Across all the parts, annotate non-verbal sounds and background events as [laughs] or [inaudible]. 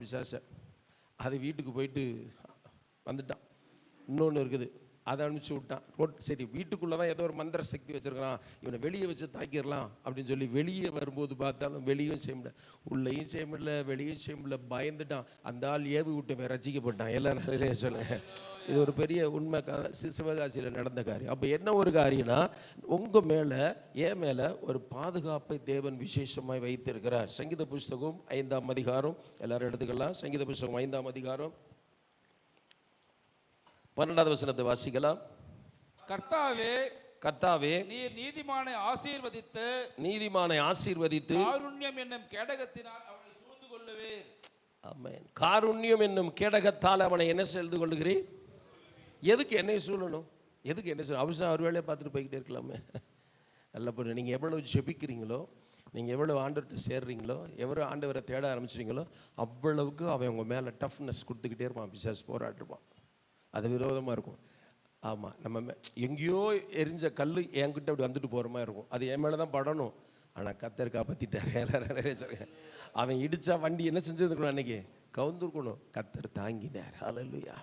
பிசாச. அது வீட்டுக்கு போயிட்டு வந்துட்டான். இன்னொன்று இருக்குது. அதை அனுப்பிச்சி விட்டான். ரோட் சரி வீட்டுக்குள்ளே தான் ஏதோ ஒரு மந்திர சக்தி வச்சுருக்கிறான். இவனை வெளியே வச்சு தாக்கிடலாம் அப்படின்னு சொல்லி வெளியே வரும்போது பார்த்தாலும் வெளியும் செய்ய முடியல. உள்ளேயும் செய்ய முடியல வெளியும் செய்ய முடியல. பயந்துட்டான். அந்த ஆள் ஏவு விட்டு ரசிக்கப்பட்டான். எல்லா நிறைய சொல்ல இது ஒரு பெரிய உண்மை கதை. சிவகாசியில் நடந்த காரியம். அப்போ என்ன ஒரு காரியம்னா உங்கள் மேலே ஏன் மேலே ஒரு பாதுகாப்பை தேவன் விசேஷமாய் வைத்திருக்கிறார். சங்கீத புஸ்தகம் ஐந்தாம் அதிகாரம். எல்லாரும் எடுத்துக்கலாம். சங்கீத புஸ்தகம் ஐந்தாம் அதிகாரம். பன்னெண்டாவது வசனத்தை வாசிக்கலாம். கர்த்தாவே கர்த்தாவே நீர் நீதிமானை ஆசீர்வதித்து நீதிமானை ஆசீர்வதித்து காருண்யம் என்னும் கேடகத்தினால் அவனை சூழ்ந்து கொள்ளுவேர் ஆமென். காருண்யம் என்னும் கேடகத்தால் அவனை என்ன செய்து கொள்ளுகிறீர்? எதுக்கு என்னை சூழணும்? எதுக்கு என்ன சொல்லணும் அவசரம் அவர் வேலையை பார்த்துட்டு போய்கிட்டே இருக்கலாமே. நல்ல பொண்ணு நீங்கள் எவ்வளோ ஜெபிக்கிறீங்களோ நீங்கள் எவ்வளோ ஆண்டவர்கிட்ட சேர்றீங்களோ எவ்வளோ ஆண்டவரை தேட ஆரம்பிச்சிங்களோ அவ்வளவுக்கு அவன் உங்கள் மேலே டஃப்னஸ் கொடுத்துக்கிட்டே இருப்பான் பிசாஸ் போராட்டிருப்பான் அது விரோதமாக இருக்கும். ஆமாம் நம்ம எங்கேயோ எரிஞ்ச கல் என்கிட்ட அப்படி வந்துட்டு போகிற மாதிரி இருக்கும். அது என் மேலே தான் படணும். ஆனால் கத்தர் காப்பாற்றிட்டார் [laughs] அவன் இடித்தா வண்டி என்ன செஞ்சிருக்கணும் அன்னைக்கு கவுந்துருக்கணும். கத்தர் தாங்கினார். ஹalleluya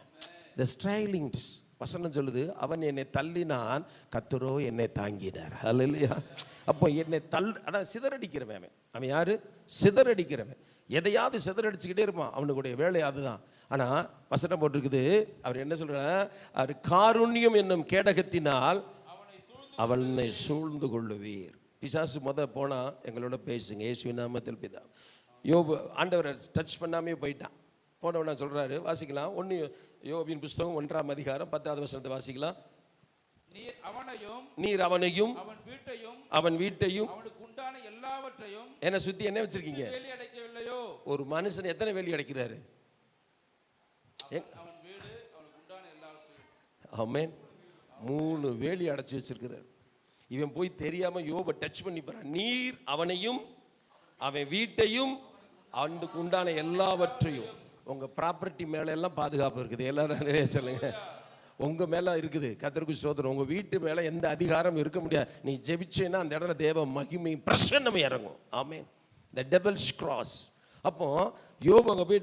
த ஸ்ட்ரைலிங் வசனம் சொல்லுது அவன் என்னை தள்ளினான் கத்தரோ என்னை தாங்கினார். ஹalleluya அப்போ என்னை தள் அதான் சிதறடிக்கிறவன் அவன். அவன் யார்? சிதறடிக்கிறவன். எதையாவது சிதறடிச்சுக்கிட்டே இருப்பான். அவனுடைய வேலை அதுதான். ஆனால் வசனம் போட்டிருக்குது அவர் என்ன சொல்றார்? அவர் காருண்யம் என்னும் கேடகத்தினால் அவனை சூழ்ந்து கொள்ளுவீர். பிசாசு முத போனால் எங்களோட பேசுங்க. இயேசு நாமத்தில் பிதா. யோபு ஆண்டவரை டச் பண்ணாமே போயிட்டான். போனவன சொல்றாரு வாசிக்கலாம். ஒன்று யோபின் புஸ்தகம் ஒன்றாம் அதிகாரம் பத்தாவது வசனத்தை வாசிக்கலாம். நீர் அவனையும் நீர் அவனையும் அவன் வீட்டையும் அவன் வீட்டையும் அவனுக்கு உண்டான எல்லாவற்றையும் என்ன சுத்தி என்ன வச்சிருக்கீங்க? வேலி அடைக்கவில்லையோ? ஒரு மனுஷன் எத்தனை வேலி அடைக்கிறாரு? அவன் வீடு அவனுக்கு உண்டான எல்லாவற்றையும். ஆமென். மூணு வேலி அடைச்சி வச்சிருக்கிறார். இவன் போய் தெரியாம யோபை டச் பண்ணி போறான் நீர் அவனையும் அவன் வீட்டையும் அவனுக்கு உண்டான எல்லாவற்றையும். உங்கள் ப்ராப்பர்ட்டி மேலே எல்லாம் பாதுகாப்பு இருக்குது. எல்லாரும் நிறைய சொல்லுங்க. உங்கள் மேலே இருக்குது. கத்திரிக்கு சோதனை உங்கள் வீட்டு மேலே எந்த அதிகாரம் இருக்க முடியாது. நீ ஜெபிச்சேன்னா அந்த இடத்துல தேவ மகிமை பிரசன்னமே இறங்கும். ஆமென் த டபுள்ஸ் கிராஸ் அப்போ யோபு அங்கே போய்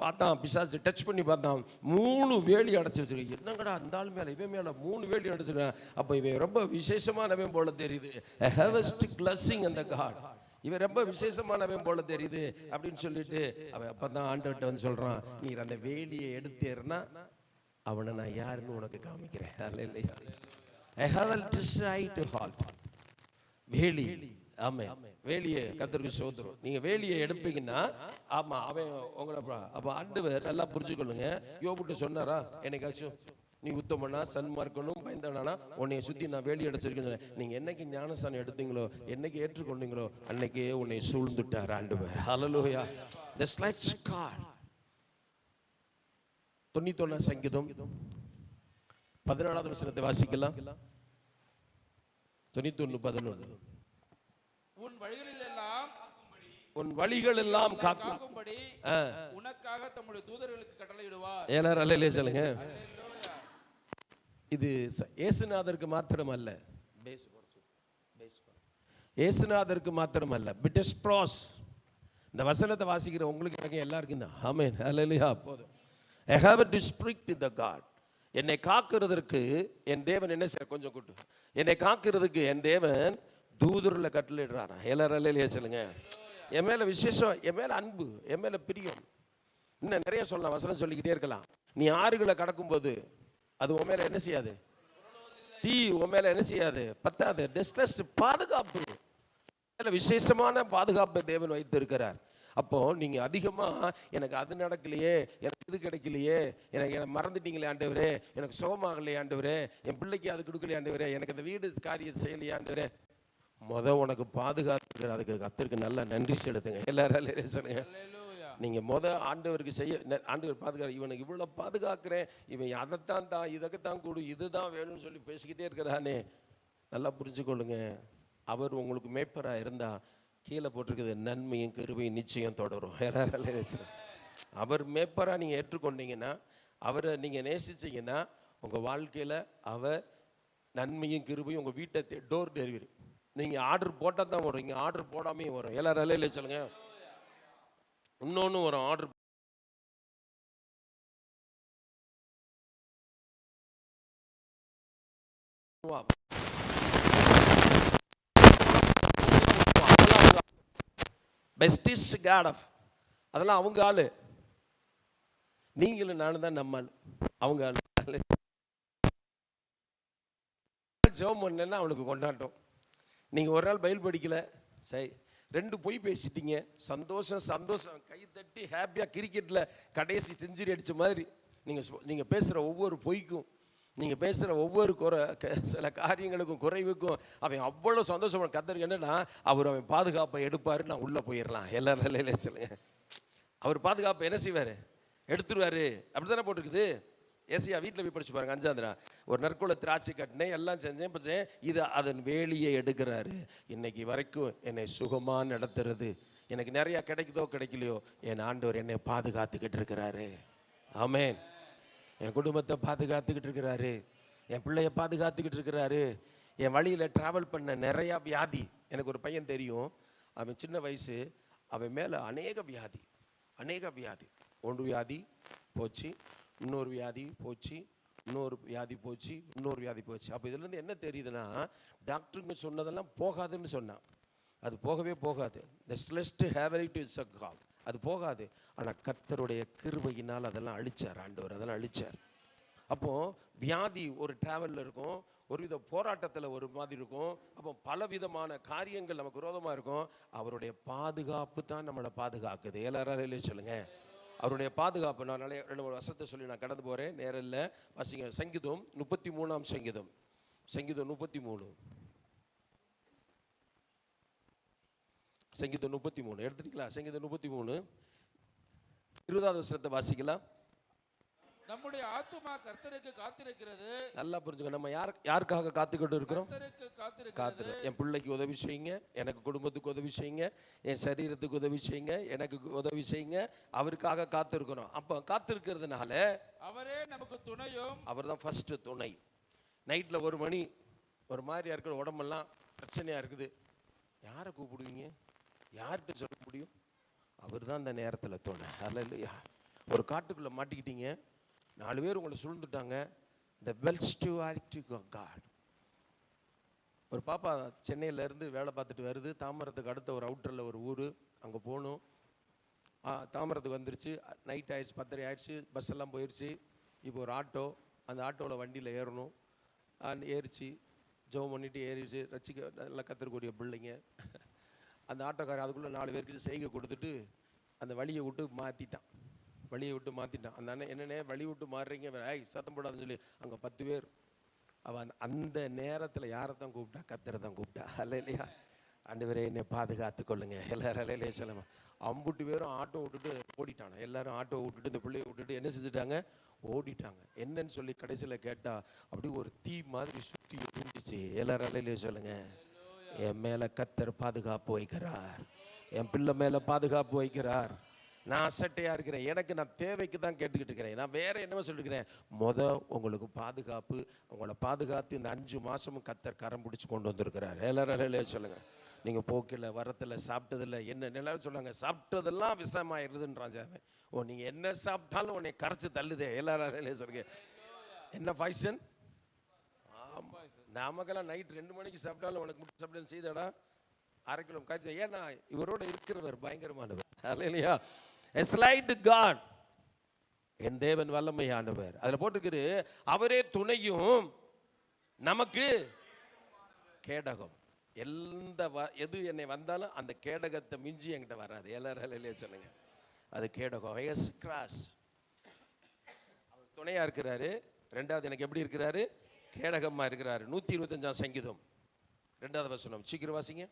பார்த்தான். பிசாசு டச் பண்ணி பார்த்தான். மூணு வேலி அடைச்சி வச்சிருக்கு. என்னங்கடா அந்த ஆள் மேலே? இவன் மேலே மூணு வேலி அடைச்சிருக்கேன். அப்போ இவன் ரொம்ப விசேஷமானவன் போல தெரியுது. ஹேவஸ்ட் கிளஸிங் அந்த காட் இவன் ரொம்ப விசேஷமானவன் போல தெரியுது அப்படின்னு சொல்லிட்டு அவன் அப்போ தான் ஆண்டவர்கிட்ட வந்து சொல்கிறான் நீர் அந்த வேலியை எடுத்தேர்னா அவனை நான் யாருன்னு உனக்கு காமிக்கிறேன். அல்ல இல்லையா ஐ ஹாவ் டிசைட் டு ஹால் வேலி. ஆமே வேலியை கத்தருக்கு சோதரும் நீங்க வேலியை எடுப்பீங்கன்னா ஆமா அவன் உங்களை அப்ப ஆண்டவர் நல்லா புரிஞ்சுக்கொள்ளுங்க. யோபுட்டு சொன்னாரா? என்னைக்காச்சும்? நீ உத்தமனா சன்மார்க்கனும் பயந்தவனா உன்னை சுத்தி நான் வேலி அடைச்சிருக்கேன்னு சொன்னேன். நீங்க என்னைக்கு ஞானஸ்தானம் எடுத்தீங்களோ என்னைக்கு ஏற்றுக்கொண்டீங்களோ அன்னைக்கே உன்னை சூழ்ந்துட்டார் the lights God தொண்ணூத்தொன்னா சங்கீதம் பதினாலாவது வசனத்தை வாசிக்கலாம். தொண்ணூத்தொன்னு பதினொன்று உன் வழிகளில் எல்லாம் உன் வழிகள் எல்லாம் காக்கும். காக்கும்படி. உனக்காக தம்முடைய தூதர்களுக்கு கட்டளையிடுவார். எல்லாரும் அல்லையிலே சொல்லுங்க. இது இயேசுநாதருக்கு மாத்திரம் அல்ல. இயேசுநாதருக்கு மாத்திரம் அல்ல பிட்டஸ் ப்ராஸ் இந்த வசனத்தை வாசிக்கிற உங்களுக்கு எனக்கு எல்லாருக்கும் தான் ஆமென் அல்லையா போதும். I have spoke to the God என்னை காக்கிறதற்கு என் தேவன் என்ன செய்ய கொஞ்சம் கூட்டு. என்னை காக்கிறதுக்கு என் தேவன் தூதரில் கட்டளையிடுறாரா எல்லாரும் அல்லையா சொல்லுங்க. என் மேல விசேஷம் என் மேல அன்பு என் மேல பிரியம். இன்னும் நிறைய சொல்லலாம் வசனம் சொல்லிக்கிட்டே இருக்கலாம். நீ ஆறுகளை கடக்கும்போது அது உன் மேலே என்ன செய்யாது? தீ உன் மேலே என்ன செய்யாது? பத்தாது. டிஸ்ட்ரஸ் பாதுகாப்பு. மேல விசேஷமான பாதுகாப்பை தேவன் வைத்திருக்கிறார். அப்போ நீங்க அதிகமா எனக்கு அது நடக்கலையே எனக்கு இது கிடைக்கலையே எனக்கு என்னை மறந்துட்டீங்களே ஆண்டவரே எனக்கு சுகமாகலையே ஆண்டவரே என் பிள்ளைக்கு அது கொடுக்கலையே ஆண்டவரே எனக்கு இந்த வீடு காரியம் செய்யலையே ஆண்டவரே. முத உனக்கு பாதுகாத்துக்கிற அதுக்கு கத்திற்கு நல்லா நன்றி செலுத்துங்க. எல்லாரும் சொல்லுங்க? நீங்கள் நீங்க முத ஆண்டவருக்கு செய்ய ந- ஆண்டவர் பாதுகாக்க இவனுக்கு இவ்வளவு பாதுகாக்கிறேன் இவன் அதைத்தான் தான் இதைத்தான் கொடு இதுதான் வேணும்னு சொல்லி பேசிக்கிட்டே இருக்கிறானே. நல்லா புரிஞ்சுக்கொள்ளுங்க. அவர் உங்களுக்கு மேப்பராக இருந்தால் கீழே போட்டிருக்குது நன்மையும் கிருபையும் நிச்சயம் தொடரும். [laughs] அவர் மேப்பராக நீங்கள் ஏற்றுக்கொண்டீங்கன்னா அவரை நீங்கள் நேசிச்சீங்கன்னா உங்கள் வாழ்க்கையில் அவர் நன்மையும் கிருபையும் உங்கள் வீட்டை டோர் டெலிவரி நீங்கள் ஆர்டர் போட்டால் தான் வரும் இங்கே ஆர்டர் போடாமையும் வரும். எல்லாரும் சொல்லுங்கள் இன்னொன்று ஒரு ஆர்டர் பெஸ்டிஸ்ட் காட் ஆஃப் அதெல்லாம் அவங்க ஆள். நீங்களும் நானும் தான் நம்ம ஆள். அவங்க ஆள். ஜெபம் பண்ணேன்னா அவனுக்கு கொண்டாட்டம். நீங்கள் ஒரு நாள் பயில் படிக்கலை. சரி. ரெண்டு பொய் பேசிட்டீங்க. சந்தோஷம் சந்தோஷம். கை தட்டி ஹாப்பியாக கிரிக்கெட்டில் கடைசி செஞ்சுரி அடித்த மாதிரி நீங்கள் நீங்கள் பேசுகிற ஒவ்வொரு பொய்க்கும் நீங்கள் பேசுகிற ஒவ்வொரு குறை க- சில காரியங்களுக்கும் குறைவுக்கும் அவன் அவ்வளோ சந்தோஷம் கத்தருக்கு என்னன்னா அவர் அவன் பாதுகாப்பை எடுப்பார் நான் உள்ளே போயிடலாம் எல்லா இல்லையே சொல்லுங்கள் அவர் பாதுகாப்பை என்ன செய்வார்? எடுத்துருவாரு. அப்படி தானே போட்டிருக்குது? ஏசியா வீட்டில் போய் படிச்சு பாருங்க அஞ்சாந்திரா ஒரு நற்குல திராட்சை கட்டினேன் எல்லாம் செஞ்சேன் பிடிச்சேன் இது அதன் வேலியை எடுக்கிறாரு. இன்னைக்கு வரைக்கும் என்னை சுகமாக நடத்துறது. எனக்கு நிறையா கிடைக்குதோ கிடைக்கலையோ என் ஆண்டவர் என்னை பாதுகாத்துக்கிட்டு இருக்கிறாரு. ஆமேன். என் குடும்பத்தை பாதுகாத்துக்கிட்டு இருக்கிறாரு. என் பிள்ளைய பாதுகாத்துக்கிட்டு இருக்கிறாரு. என் வழியில் ட்ராவல் பண்ண நிறையா வியாதி. எனக்கு ஒரு பையன் தெரியும். அவன் சின்ன வயசு. அவன் மேலே அநேக வியாதி. அநேக வியாதி. ஒன்று வியாதி போச்சு. இன்னொரு வியாதி போச்சு இன்னொரு வியாதி போச்சு இன்னொரு வியாதி போச்சு. அப்போ இதுலேருந்து என்ன தெரியுதுன்னா டாக்டருங்க சொன்னதெல்லாம் போகாதுன்னு சொன்னான். அது போகவே போகாது. த ஸ்லெஸ்ட் ஹேவரிட் இஸ் அ கால் அது போகாது. ஆனால் கர்த்தருடைய கிருபையினால் அதெல்லாம் அழிச்சார் ஆண்டவர் அதெல்லாம் அழிச்சார். அப்போது வியாதி ஒரு ட்ராவலில் இருக்கும் ஒரு வித போராட்டத்தில் ஒரு மாதிரி இருக்கும் அப்போ பல விதமான காரியங்கள் நமக்கு விரோதமாக இருக்கும். அவருடைய பாதுகாப்பு தான் நம்மளை பாதுகாக்குது. எல்லாரும் சொல்லுங்கள் அவருடைய பாதுகாப்பு நான் நிறைய ரெண்டு மூணு வருஷத்தை சொல்லி நான் கடந்து போகிறேன் நேரம் இல்லை. வாசிங்க. சங்கீதம் முப்பத்தி மூணாம் சங்கீதம். சங்கீதம் முப்பத்தி மூணு சங்கீதம் முப்பத்தி மூணு எடுத்துட்டீங்களா? சங்கீதம் முப்பத்தி மூணு இருபதாவது வருஷத்தை வாசிக்கலாம். நம்முடைய ஆத்துமா கர்த்தருக்கு காத்திருக்கிறது. நல்லா புரிஞ்சுக்க நம்ம யார் யாருக்காக காத்துக்கிட்டு இருக்கிறோம்? காத்துரு என் பிள்ளைக்கு உதவி செய்யுங்க எனக்கு குடும்பத்துக்கு உதவி செய்யுங்க என் சரீரத்துக்கு உதவி செய்யுங்க எனக்கு உதவி செய்யுங்க அவருக்காக காத்திருக்கிறோம் அப்போ காத்திருக்கிறதுனால அவரே நமக்கு துணையும். அவர் தான் ஃபஸ்ட்டு துணை. நைட்டில் ஒரு மணி ஒரு மாதிரியா இருக்கிற உடம்பெல்லாம் பிரச்சனையாக இருக்குது. யாரை கூப்பிடுவீங்க? யார்கிட்ட சொல்ல முடியும்? அவர் தான் அந்த நேரத்தில் துணை. அல்ல இல்லையா ஒரு காட்டுக்குள்ளே மாட்டிக்கிட்டீங்க. நாலு பேர் உங்களை சூழ்ந்துட்டாங்க. த பெல்ஸ் ஆக்டி காட் ஒரு பாப்பா சென்னையிலேருந்து வேலை பார்த்துட்டு வருது. தாமரத்துக்கு அடுத்த ஒரு அவுட்டரில் ஒரு ஊர். அங்கே போகணும். தாமரத்துக்கு வந்துருச்சு. நைட் ஆயிடுச்சு பத்தரை ஆயிடுச்சு. பஸ் எல்லாம் போயிடுச்சு இப்போ ஒரு ஆட்டோ அந்த ஆட்டோவில் வண்டியில் ஏறணும். ஏறிச்சு. ஜெபம் பண்ணிவிட்டு ஏறிச்சு. ரசிக்க நல்லா கத்துறக்கூடிய பிள்ளைங்க. அந்த ஆட்டோக்காரர் அதுக்குள்ளே நாலு பேருக்கு செய்கை கொடுத்துட்டு அந்த வழியை விட்டு மாற்றிட்டான் வழியை விட்டு மாற்றிட்டான் அந்த அண்ணன் என்னென்ன வழி விட்டு மாறுறீங்க? ஐய் சத்தம் போடாதுன்னு சொல்லி. அங்கே பத்து பேர். அவன் அந்த நேரத்தில் யாரை தான் கூப்பிட்டா? கத்தரை தான் கூப்பிட்டா. அல்ல இல்லையா ஆண்டவரே என்னை பாதுகாத்து கொள்ளுங்க. எல்லாரும் அலையிலே சொல்லுங்க அம்புட்டு பேரும் ஆட்டோ விட்டுட்டு ஓடிட்டாங்க. எல்லாரும் ஆட்டோ விட்டுட்டு இந்த பிள்ளைய விட்டுட்டு என்ன செஞ்சுட்டாங்க? ஓடிட்டாங்க. என்னன்னு சொல்லி கடைசியில் கேட்டால் அப்படி ஒரு தீ மாதிரி சுற்றி இருந்துச்சு எல்லாரும் அலையிலே சொல்லுங்க. என் மேலே கத்தர் பாதுகாப்பு வைக்கிறார் என் பிள்ளை மேலே பாதுகாப்பு வைக்கிறார் நான் அசட்டையாக இருக்கிறேன். எனக்கு நான் தேவைக்கு தான் கேட்டுக்கிட்டு இருக்கிறேன். நான் வேறு என்னவோ சொல்லியிருக்கிறேன் மொதல் உங்களுக்கு பாதுகாப்பு உங்களை பாதுகாத்து இந்த அஞ்சு மாதமும் கத்தர் கரம் பிடிச்சி கொண்டு வந்திருக்கிறார். எல்லாரும் அல்லேலூயா சொல்லுங்கள் நீங்கள் போக்கில் வரத்தில் சாப்பிட்டதில்ல என்ன எல்லாரும் சொன்னாங்க சாப்பிட்டதெல்லாம் விஷமாயிருதுன்றான் ஜாமன் ஓ நீங்கள் என்ன சாப்பிட்டாலும் உன்னை கரைச்சி தள்ளுதே. எல்லாரும் அல்லேலூயா சொல்லுங்க. என்ன ஃபைசன் ஆமா. நாமக்கெல்லாம் நைட் ரெண்டு மணிக்கு சாப்பிட்டாலும் உனக்கு முட்டை சாப்பிட்டு செய்தடா. அரை கிலோ காய்ச்சி ஏன்னா இவரோட இருக்கிறவர் பயங்கரமானவர். இல்லையா எஸ்லைட் காட் என் தேவன் வல்லமையானவர். அதில் போட்டிருக்குது அவரே துணையும் நமக்கு கேடகம். எந்த வ எது என்னை வந்தாலும் அந்த கேடகத்தை மிஞ்சி என்கிட்ட வராது. எல்லாரும் இல்லையா சொல்லுங்க. அது கேடகம். எஸ் கிராஸ் அவர் துணையாக இருக்கிறாரு. ரெண்டாவது எனக்கு எப்படி இருக்கிறாரு? கேடகமாக இருக்கிறாரு. நூற்றி இருபத்தஞ்சாம் சங்கீதம். ரெண்டாவது வசனம். சீக்கிரம் வாசிங்க.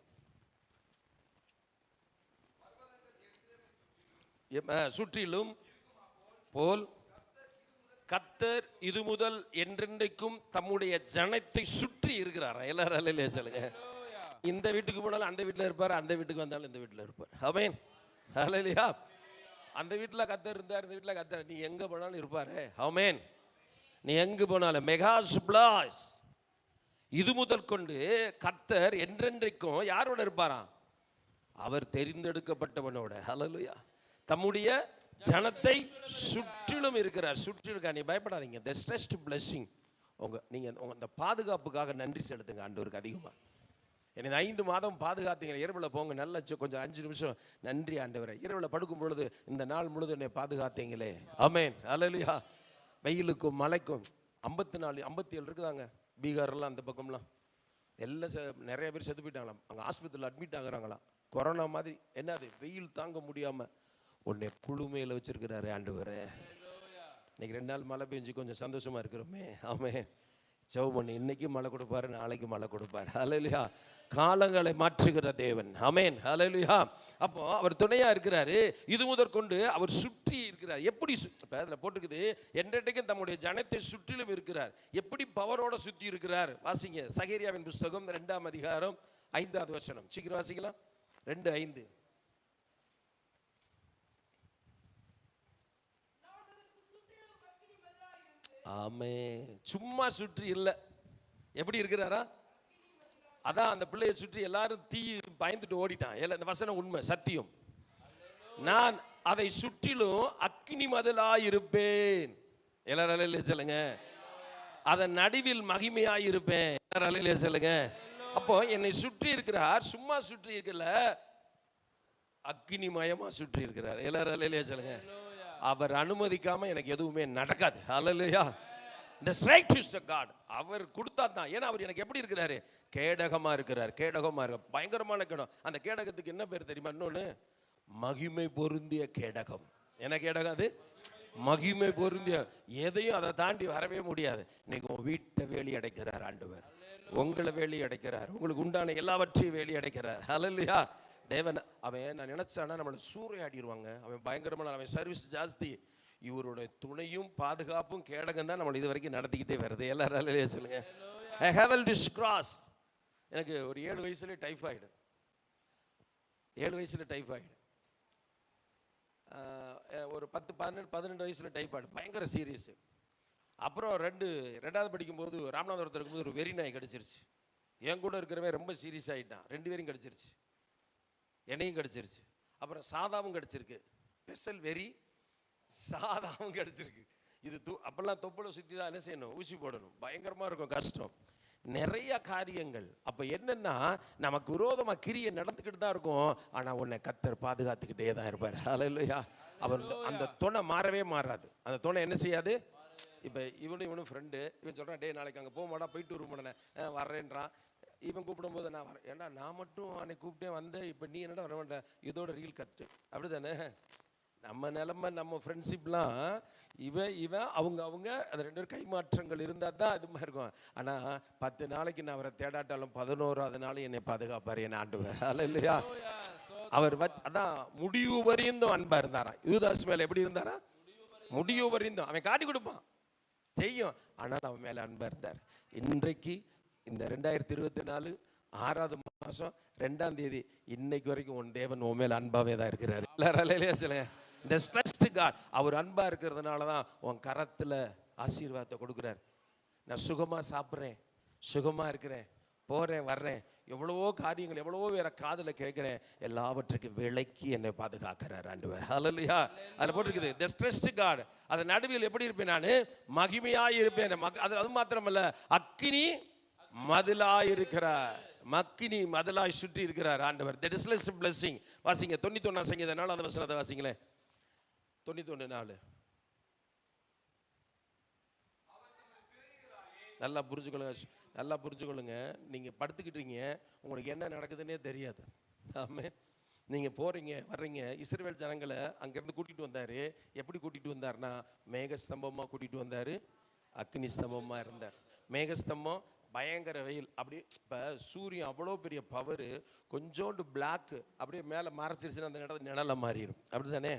சுற்றிலும் போல் கத்தர் இது முதல் என்றென்றைக்கும் தம்முடைய ஜனத்தை சுற்றி இருக்கிறார்? எல்லாரும் இல்லையா சொல்லுங்க. இந்த வீட்டுக்கு போனாலும் அந்த வீட்டில் இருப்பார் அந்த வீட்டுக்கு வந்தாலும் இந்த வீட்டில் இருப்பார். அமேன் இல்லையா அந்த வீட்டில் கத்தர் இருந்தார் இந்த வீட்டில் கத்தர். நீ எங்கே போனாலும் இருப்பார். ஹமேன் நீ எங்கே போனாலும். மெகாஸ் பிளாஸ் இது முதல் கொண்டு கத்தர் என்றென்றைக்கும் யாரோட இருப்பாராம்? அவர் தெரிந்தெடுக்கப்பட்டவனோட. ஹலலுயா தம்முடைய ஜனத்தை சுற்றிலும் இருக்கிறார். சுற்றிலும் நீ பயப்படாதீங்க. த ஸ்ட்ரெஸ்ட் பிளஸ்ஸிங் உங்கள் நீங்கள் உங்கள் அந்த பாதுகாப்புக்காக நன்றி செலுத்துங்க ஆண்டவருக்கு அதிகமாக எனக்கு ஐந்து மாதம் பாதுகாத்தீங்க. இரவில் போங்க. நல்ல கொஞ்சம் அஞ்சு நிமிஷம். நன்றி ஆண்டவரை. இரவில் படுக்கும் பொழுது இந்த நாள் முழுதும் என்னை பாதுகாத்தீங்களே. ஆமென் அலலியா வெயிலுக்கும் மழைக்கும். ஐம்பத்தி நாலு ஐம்பத்தி ஏழு இருக்குதாங்க. பீகார்லாம் அந்த பக்கம்லாம். எல்லாம் செ- நிறைய பேர் செத்து போயிட்டாங்களாம். அங்கே ஆஸ்பத்திரியில் அட்மிட் ஆகுறாங்களாம். கொரோனா மாதிரி என்னது? வெயில் தாங்க முடியாமல் உன்னை குளுமையில் வச்சிருக்கிறாரு ஆண்டவர். இன்னைக்கு ரெண்டு நாள் மழை பெஞ்சு கொஞ்சம் சந்தோஷமா இருக்கிறோமே. ஆமே. ஜெபம் பண்ணி. இன்னைக்கு மழை கொடுப்பாரு நாளைக்கு மழை கொடுப்பாரு. அலலுயா காலங்களை மாற்றுகிற தேவன். அமேன் ஹalleluya. அப்போ அவர் துணையா இருக்கிறாரு. இது முதற்கொண்டு அவர் சுற்றி இருக்கிறார். எப்படி சு- இப்ப போட்டிருக்குது என்றைக்கும் தம்முடைய ஜனத்தை சுற்றிலும் இருக்கிறார். எப்படி பவரோட சுற்றி இருக்கிறார்? வாசிங்க. சகேரியாவின் புஸ்தகம் ரெண்டாம் அதிகாரம் ஐந்தாவது வசனம். சீக்கிரம் வாசிக்கலாம். ரெண்டு ஐந்து. ஆமே. சும்மா சுற்றி இல்லை. எப்படி இருக்கிறாரா? அதான் அந்த பிள்ளையை சுற்றி எல்லாரும் தீ பயந்துட்டு ஓடிட்டான். எல்லாம் இந்த வசனம் உண்மை சத்தியம். நான் அதை சுற்றிலும் அக்னி மதலாயிருப்பேன். எல்லாரும் அலையிலே சொல்லுங்க. அதன் நடுவில் மகிமையாயிருப்பேன். எல்லாரும் அலையிலே சொல்லுங்க. அப்போ என்னை சுற்றி இருக்கிறார் சும்மா சுற்றி இருக்கல அக்கினிமயமா சுற்றி இருக்கிறார். எல்லாரும் அலையிலே சொல்லுங்க. அவர் அனுமதிக்காம எனக்கு எதுவுமே நடக்காது. அலலையா இந்த ஸ்ட்ரைட் இஸ் காட் அவர் கொடுத்தா தான் ஏன்னா அவர் எனக்கு எப்படி இருக்கிறாரு? கேடகமாக இருக்கிறார். கேடகமாக இருக்க பயங்கரமான கேடம் அந்த கேடகத்துக்கு என்ன பேர் தெரியுமா? இன்னொன்று மகிமை பொருந்திய கேடகம். என்ன கேடகம் அது? மகிமை பொருந்திய எதையும் அதை தாண்டி வரவே முடியாது. இன்னைக்கு உன் வீட்டை வேலி அடைக்கிறார் ஆண்டவர். உங்களை வேலி அடைக்கிறார். உங்களுக்கு உண்டான எல்லாவற்றையும் வேலி அடைக்கிறார். அல்லையா தேவன் அவன் நான் நினைச்சானா நம்மளை சூறையாடிடுவாங்க அவன் பயங்கரமான அவன் சர்வீஸ் ஜாஸ்தி. இவருடைய துணையும் பாதுகாப்பும் கேடகம் தான் நம்மளை இது வரைக்கும் நடத்திக்கிட்டே வருது. எல்லாரும் அல்லையா சொல்லுங்க. ஐ ஹேவல் டிஸ் கிராஸ் எனக்கு ஒரு ஏழு வயசுல டைஃபாய்டு ஏழு வயசுல டைஃபாய்டு ஒரு பத்து பன்னெண்டு பதினெண்டு வயசுல டைஃபாய்டு பயங்கர சீரியஸ் அப்புறம் ரெண்டு ரெண்டாவது படிக்கும்போது ராமநாதபுரத்தில் இருக்கும்போது ஒரு வெறி நாய் கடிச்சிருச்சு. என் கூட இருக்கிறவன் ரொம்ப சீரியஸ் ஆகிட்டான் ரெண்டு பேரும் கடிச்சிருச்சு. என்னையும் கடிச்சிருச்சு. அப்புறம் சாதாவும் கடிச்சிருக்கு. ஸ்பெஷல் வெறி சாதாவும் கடிச்சிருக்கு. இது து அப்பெல்லாம் தொப்புளை சுற்றி தான் என்ன செய்யணும்? ஊசி போடணும். பயங்கரமாக இருக்கும் கஷ்டம். நிறைய காரியங்கள். அப்போ என்னன்னா நமக்கு விரோதமாக கிரியை நடந்துக்கிட்டு தான் இருக்கும். ஆனால் உன்னை கத்தர் பாதுகாத்துக்கிட்டே தான் இருப்பார். இல்லையா அவர் அந்த துணை மாறவே மாறாது. அந்த துணை என்ன செய்யாது? இப்போ இவனும் இவனும் ஃப்ரெண்டு இவன் சொல்கிறான் டேய் நாளைக்கு அங்கே போக மாட்டா போயிட்டு வருமானே வர்றேன்றான். இவன் கூப்பிடும்போது நான் வரேன் ஏன்னா நான் மட்டும் அன்னைக்கு கூப்பிட்டேன் வந்தேன். இப்போ நீ என்னடா வர மாட்டேன் இதோட ரீல் கட்டு அப்படி தானே நம்ம நிலமை நம்ம ஃப்ரெண்ட்ஷிப்லாம் இவன் இவன் அவங்க அவங்க அந்த ரெண்டு பேரும் கைமாற்றங்கள் இருந்தால் தான் அது மாதிரி இருக்கும். ஆனால் பத்து நாளைக்கு நான் அவரை தேடாட்டாலும் பதினோராவது நாள் என்னை பாதுகாப்பார் என்னை ஆண்டுவார் அல்ல இல்லையா அவர் அதான் முடிவு வரையும் அன்பா இருந்தாராம். யூதாஸ் மேல எப்படி இருந்தாரா? முடிவு வரையும் அவன் காட்டி கொடுப்பான். செய்யும். ஆனால் அவன் மேல அன்பா இருந்தார். இன்றைக்கு இந்த ரெண்டாயிரத்தி இருபத்தி நாலு ஆறாவது மாசம் ரெண்டாம் தேதி இன்னைக்கு வரைக்கும் உன் தேவன் உன் மேல் அன்பாகவே தான் இருக்கிறாரு. எல்லாரும் சொல்லுங்க. இந்த ஸ்ட்ரெஸ்ட் காட் அவர் அன்பாக இருக்கிறதுனால தான் உன் கரத்தில் ஆசீர்வாதத்தை கொடுக்குறார். நான் சுகமா சாப்பிட்றேன் சுகமா இருக்கிறேன் போறேன் வர்றேன். எவ்வளவோ காரியங்கள் எவ்வளவோ வேற காதில் கேட்குறேன். எல்லாவற்றுக்கும் விலைக்கு என்னை பாதுகாக்கிறார் ஆண்டவர். ஹalleluya அதில் போட்டிருக்குது த ஸ்ட்ரெஸ்ட் காட் அதை நடுவில் எப்படி இருப்பேன் நான்? மகிமையாக இருப்பேன். அது அது மாத்திரமல்ல அக்கினி மதிலாய் இருக்கிறார். மக்கினி மதிலாய் சுற்றி இருக்கிறார் ஆண்டவர். தட் இஸ் லெஸ் பிளஸ்ஸிங் வாசிங்க தொண்ணூத்தொன்னா சங்கீத அந்த வசனத்தை வாசிங்களேன். தொண்ணூத்தொன்று நாலு. நல்லா புரிஞ்சுக்கொள்ளுங்க நல்லா புரிஞ்சுக்கொள்ளுங்க. நீங்கள் படுத்துக்கிட்டீங்க உங்களுக்கு என்ன நடக்குதுன்னே தெரியாது. ஆமே. நீங்கள் போகிறீங்க வர்றீங்க. இஸ்ரேல் ஜனங்களை அங்கேருந்து கூட்டிகிட்டு வந்தார். எப்படி கூட்டிகிட்டு வந்தார்னா மேகஸ்தம்பமாக கூட்டிகிட்டு வந்தார். அக்னி ஸ்தம்பமாக இருந்தார். மேகஸ்தம்பம் பயங்கர வெயில். அப்படியே இப்போ சூரியன் அவ்வளோ பெரிய பவர் கொஞ்சோண்டு பிளாக்கு அப்படியே மேலே மறைச்சிருச்சுன்னா அந்த இடத்துல நிழல மாறிடும் அப்படி தானே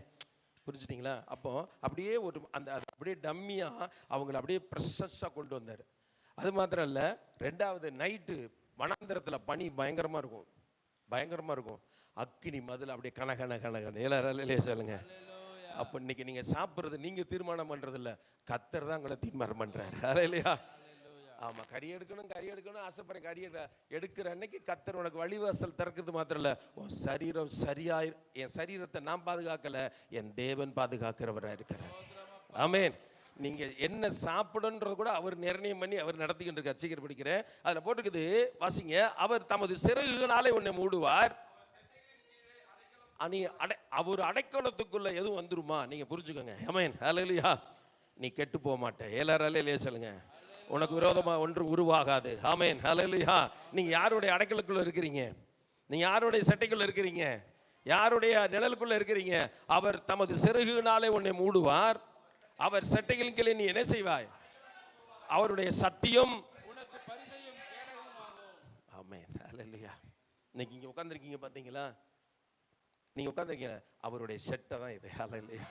புரிஞ்சுட்டிங்களா? அப்போ அப்படியே ஒரு அந்த அப்படியே டம்மியாக அவங்கள அப்படியே ப்ரெஷஸாக கொண்டு வந்தார். அது மாத்திரம் இல்லை ரெண்டாவது நைட்டு வனாந்திரத்தில் பனி பயங்கரமாக இருக்கும். பயங்கரமாக இருக்கும். அக்கினி மதில் அப்படியே கன கன கன கன. எல்லாரும் இல்லையே சொல்லுங்க. அப்போ இன்னைக்கு நீங்கள் சாப்பிட்றது நீங்கள் தீர்மானம் பண்ணுறது இல்லை கத்தர் தான் உங்களை தீர்மானம் பண்ணுறாரு அதான் இல்லையா ஆமாம் கறி எடுக்கணும் கறி எடுக்கணும் ஆசைப்படுறேன் கறி எடுக்க எடுக்கிற அன்னைக்கு கத்தர் உனக்கு வழிவாசல் திறக்கிறது மாத்திரம் இல்லை உன் சரீரம் சரியாய் என் சரீரத்தை நான் பாதுகாக்கலை என் தேவன் பாதுகாக்கிறவராக இருக்கிறார். ஆமேன். நீங்கள் என்ன சாப்பிடன்றது கூட அவர் நிர்ணயம் பண்ணி அவர் நடத்திக்கிட்டு இருக்கார். சீக்கிரம் படிக்கிறேன். அதில் போட்டுக்குது வாசிங்க. அவர் தமது சிறகுகளாலே உன்னை மூடுவார். நீ அடை அவர் அடைக்கலத்துக்குள்ளே எதுவும் வந்துருமா? நீங்கள் புரிஞ்சுக்கோங்க. அமேன் அலையிலையா நீ கெட்டு போக மாட்டேன். ஏழாறு அலையிலையே சொல்லுங்கள் உனக்கு விரோதமாக ஒன்று உருவாகாது. ஆமேன். ஹalleluya. நீங்கள் யாருடைய அடைக்கலுக்குள்ளே இருக்கிறீங்க? நீங்கள் யாருடைய செட்டைக்குள்ளே இருக்கிறீங்க? யாருடைய நிழலுக்குள்ளே இருக்கிறீங்க? அவர் தமது சிறகுனாலே உன்னை மூடுவார். அவர் சட்டைகளின் கீழே நீ என்ன செய்வாய்? அவருடைய சத்தியம் உனக்கு பரிசையும் இன்னைக்கு இங்கே உட்காந்துருக்கீங்க பார்த்தீங்களா நீங்கள் உட்காந்துருக்கீங்க அவருடைய செட்டை தான் இது. ஹalleluya.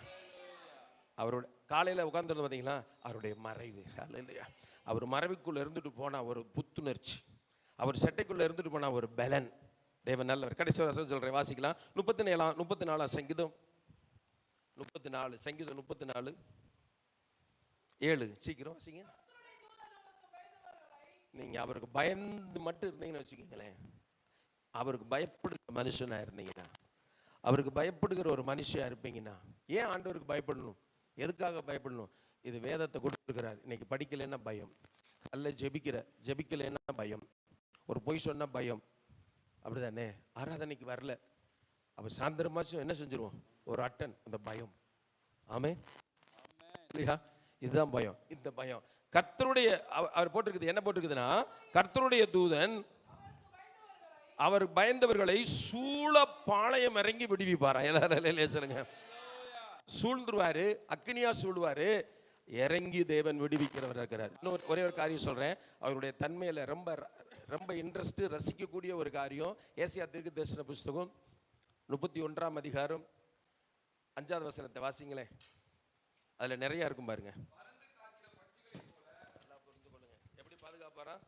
அவரோட காலையில் உட்காந்துருந்து பார்த்தீங்களா அவருடைய மறைவு. இல்லையா அவர் மறைவுக்குள்ளே இருந்துட்டு போனால் ஒரு புத்துணர்ச்சி. அவர் சட்டைக்குள்ளே இருந்துட்டு போனால் ஒரு பலன். தேவன் நல்லவர். கடைசி வசனம் சொல்கிறேன் வாசிக்கலாம். முப்பத்தி நாலாம் முப்பத்தி நாலாம் சங்கீதம். முப்பத்தி நாலு சங்கீதம் முப்பத்தி நாலு ஏழு. சீக்கிரம் வாசிங்க. நீங்கள் அவருக்கு பயந்து மட்டும் இருந்தீங்கன்னு வச்சுக்கோங்களேன். அவருக்கு பயப்படுகிற மனுஷனாக இருந்தீங்கன்னா அவருக்கு பயப்படுகிற ஒரு மனுஷனாக இருப்பீங்கன்னா ஏன் ஆண்டவருக்கு பயப்படணும்? எதுக்காக பயப்படணும்? இது வேதத்தை கொடுத்துருக்கிறார். இன்னைக்கு படிக்கலைன்னா பயம். அல்ல ஜெபிக்கிற ஜெபிக்கலைன்னா பயம். ஒரு பொய் சொன்னா பயம். அப்படிதானே? ஆராதனைக்கு வரல. அப்ப சாயந்தரமாச்சும் என்ன செஞ்சிருவோம்? ஒரு அட்டன் அந்த பயம். ஆமே இல்லையா? இதுதான் பயம். இந்த பயம். கர்த்தருடைய அவர் போட்டிருக்குது என்ன போட்டிருக்குதுன்னா கர்த்தருடைய தூதன் அவர் பயந்தவர்களை சூழ பாளையம் இறங்கி விடுவிப்பாரா எல்லாரும் சொல்லுங்க. சூழ்ந்துருவாரு அக்னியாக சூழ்வார். இறங்கி தேவன் விடுவிக்கிறவர் இருக்கிறார். இன்னொரு ஒரே ஒரு காரியம் சொல்கிறேன் அவருடைய தன்மையில் ரொம்ப ர- ரொம்ப இன்ட்ரெஸ்ட்டு ரசிக்கக்கூடிய ஒரு காரியம். ஏசியா தீர்க்க தரிசன புஸ்தகம் முப்பத்தி ஒன்றாம் அதிகாரம் அஞ்சாவது வசனத்தை வாசிங்களேன். அதில் நிறையா இருக்கும் பாருங்க. எப்படி பாதுகாப்பாரா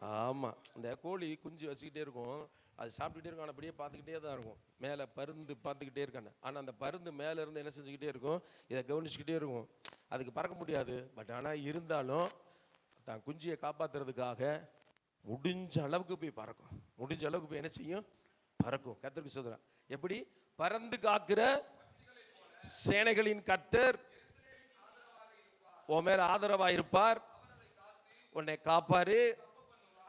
ஆமாம் இந்த கோழி குஞ்சு வச்சுக்கிட்டே இருக்கும். அது சாப்பிட்டுட்டே இருக்கும் ஆனா அப்படியே பார்த்துக்கிட்டே தான் இருக்கும். மேலே பருந்து பார்த்துக்கிட்டே இருக்கானு. ஆனால் அந்த பருந்து மேலே இருந்து என்ன செஞ்சுக்கிட்டே இருக்கும்? இதை கவனிச்சுக்கிட்டே இருக்கும். அதுக்கு பறக்க முடியாது. பட் ஆனால் இருந்தாலும் தான் குஞ்சியை காப்பாற்றுறதுக்காக முடிஞ்ச அளவுக்கு போய் பறக்கும். முடிஞ்ச அளவுக்கு போய் என்ன செய்யும்? பறக்கும். கத்தருக்கு சொல்றேன் எப்படி? பறந்து காக்கிற சேனைகளின் கத்தர் உன் மேலே ஆதரவாக இருப்பார் உன்னை காப்பாரு.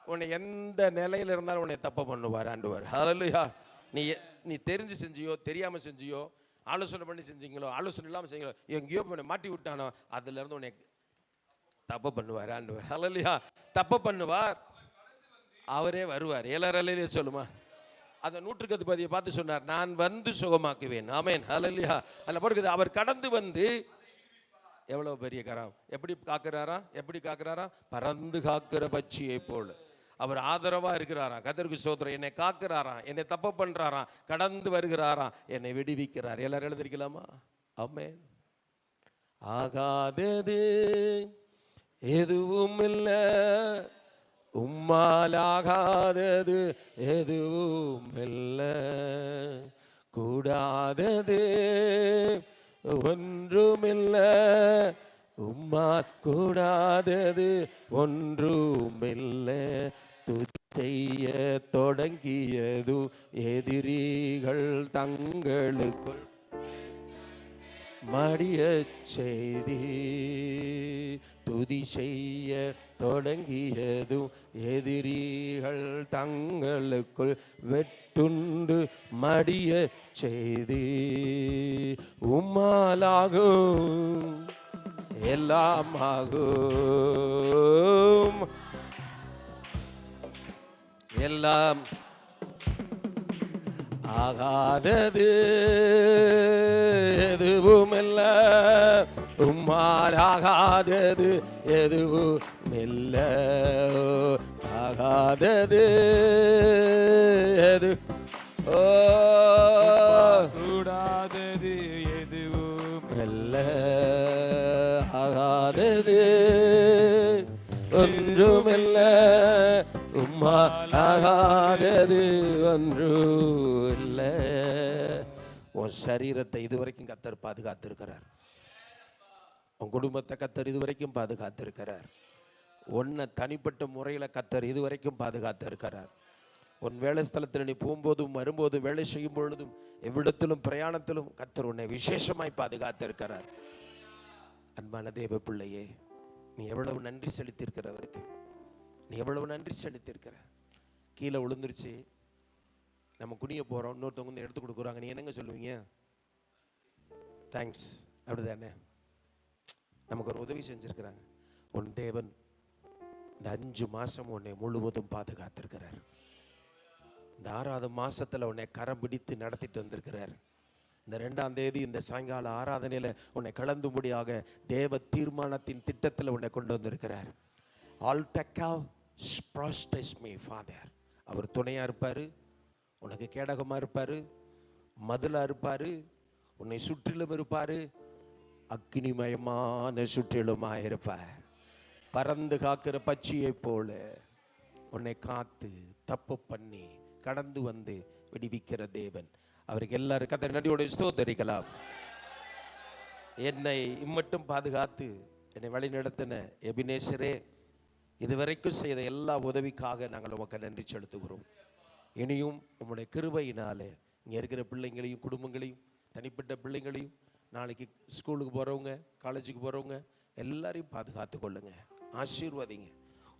உன்னை எந்த நிலையில இருந்தாலும் உன்னை தப்பை பண்ணுவார் ஆண்டுவார். ஹalleluya நீ எ- நீ தெரிஞ்சு செஞ்சியோ தெரியாமல் செஞ்சியோ ஆலோசனை பண்ணி செஞ்சீங்களோ ஆலோசனை இல்லாமல் செஞ்சீங்களோ எங்கேயோ உன்னை மாட்டி விட்டானோ அதுலேருந்து உன்னை தப்பு பண்ணுவார் ஆண்டுவார். ஹalleluya தப்பு பண்ணுவார் அவரே வருவார். ஏழரையிலே சொல்லுமா? அந்த நூற்றுக்கத்து பதியை பார்த்து சொன்னார் நான் வந்து சுகமாக்குவேன். ஆமேன் ஹalleluya அதில் போட்டுக்குது அவர் கடந்து வந்து எவ்வளோ பெரிய கரம்? எப்படி காக்குறாரா? எப்படி காக்குறாரா? பறந்து காக்கிற பட்சியை போல். அவர் ஆதரவா இருக்கிறாராம் கதருக்கு சோதரம் என்னை காக்கிறாராம் என்னை தப்பு பண்ணுறாராம் கடந்து வருகிறாராம் என்னை விடுவிக்கிறார். எல்லாரும் எழுதிருக்கலாமா ஆமென். ஆகாதது எதுவும் இல்லை. உம்மாலாகாதது எதுவும் இல்லை. கூடாதது ஒன்றுமில்லை. உம்மா கூடாதது ஒன்றுமில்லை. செய்ய தொடங்கியது எதிரிகள் தங்களுக்குள். மடிய செய்தி துதி செய்ய தொடங்கியதும் எதிரிகள் தங்களுக்குள். வெட்டுண்டு மடிய செய்தி உம்மாலாகும் எல்லாமாகும். ஆகும் எல்லாம் ஆகாதது. எதுவும் இல்ல உம்மால் ஆகாதது. எதுவும் இல்ல ஆகாதது எது ஓ. கூடாதது. எதுவும் இல்ல ஆகாதது. ஒன்றுமில்ல. உம்மா ஆகாதது ஒன்றும் உன் சரீரத்தை இதுவரைக்கும் கத்தர் பாதுகாத்திருக்கிறார். உன் குடும்பத்தை கத்தர் இதுவரைக்கும் பாதுகாத்திருக்கிறார். உன்னை தனிப்பட்ட முறையில் கத்தர் இதுவரைக்கும் பாதுகாத்திருக்கிறார். உன் வேலை ஸ்தலத்தில் நீ போகும்போதும் வரும்போதும் வேலை செய்யும் பொழுதும் எவ்விடத்திலும் பிரயாணத்திலும் கத்தர் உன்னை விசேஷமாய் பாதுகாத்திருக்கிறார். அன்பான தேவ பிள்ளையே நீ எவ்வளவு நன்றி செலுத்தியிருக்கிறவருக்கு. நீ எவ்வளவு நன்றி செலுத்தியிருக்கிற? கீழே விழுந்துருச்சு. நம்ம குனிய போகிறோம் இன்னொருத்தவங்க வந்து எடுத்து கொடுக்குறாங்க. நீ என்னங்க சொல்லுவீங்க? தேங்க்ஸ் அப்படிதானே? நமக்கு ஒரு உதவி செஞ்சுருக்கிறாங்க. உன் தேவன் இந்த அஞ்சு மாதம் உன்னை முழுவதும் பாதுகாத்திருக்கிறார். இந்த ஆறாவது மாதத்தில் உன்னை கரம் பிடித்து நடத்திட்டு வந்திருக்கிறார். இந்த ரெண்டாம் தேதி இந்த சாயங்கால ஆராதனையில் உன்னை கலந்தும்படியாக தேவ தீர்மானத்தின் திட்டத்தில் உன்னை கொண்டு வந்திருக்கிறார். ஆல் டெக்காவ் ஸ்ப்ராஸ்டஸ் மீ ஃபாதர் அவர் துணையாக இருப்பார் உனக்கு கேடகமாக இருப்பார் மதுளாக இருப்பார் உன்னை சுற்றிலும் இருப்பார் அக்னிமயமான சுற்றிலுமா இருப்பார். பறந்து காக்கிற பச்சியை போல உன்னை காத்து தப்பு பண்ணி கடந்து வந்து விடுவிக்கிற தேவன். அவருக்கு எல்லாரும் கத்த நடியோட ஸ்தோத்தரிக்கலாம். என்னை இம்மட்டும் பாதுகாத்து என்னை வழி நடத்தின எபினேசரே இதுவரைக்கும் செய்த எல்லா உதவிக்காக நாங்கள் உமக்கு நன்றி செலுத்துகிறோம். இனியும் உம்முடைய கிருபையினாலே இங்கே இருக்கிற பிள்ளைங்களையும் குடும்பங்களையும் தனிப்பட்ட பிள்ளைங்களையும் நாளைக்கு ஸ்கூலுக்கு போகிறவங்க காலேஜுக்கு போகிறவங்க எல்லாரையும் பாதுகாத்து கொள்ளுங்க. ஆசீர்வதிங்க.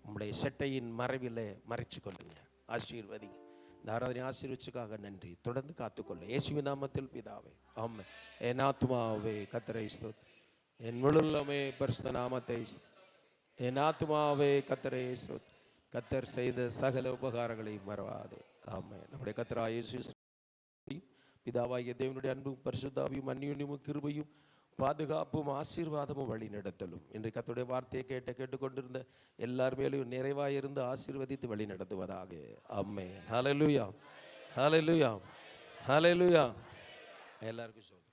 உங்களுடைய செட்டையின் மறைவில் மறைச்சு கொள்ளுங்க. ஆசீர்வதிங்க. இந்த ஆராதனை ஆசீர்வச்சுக்காக நன்றி. தொடர்ந்து காத்துக்கொள்ள இயேசுவி நாமத்தில் பிதாவே. ஆமாம் என் ஆத்மாவே கத்தரை ஸ்தோத் என் முழுல்லமே பரிசுத்த நாமத்தை என் ஆத்மாவே கத்தரை சொத். கத்தர் செய்த சகல உபகாரங்களையும் மறவாதே. ஆமே நம்முடைய கத்தரா இயேசு பிதாவாகிய தேவனுடைய அன்பும் பரிசுத்தாவியும் அந்யுன்யமும் கிருபையும் பாதுகாப்பும் ஆசீர்வாதமும் வழி நடத்தலும். இன்று கத்துடைய வார்த்தையை கேட்ட கேட்டுக்கொண்டிருந்த எல்லார் மேலும் நிறைவாயிருந்து ஆசீர்வதித்து வழி நடத்துவதாக. அம்மே ஹலலுயா ஹலலுயா ஹலலுயா எல்லாருக்கும் சொல்லுங்க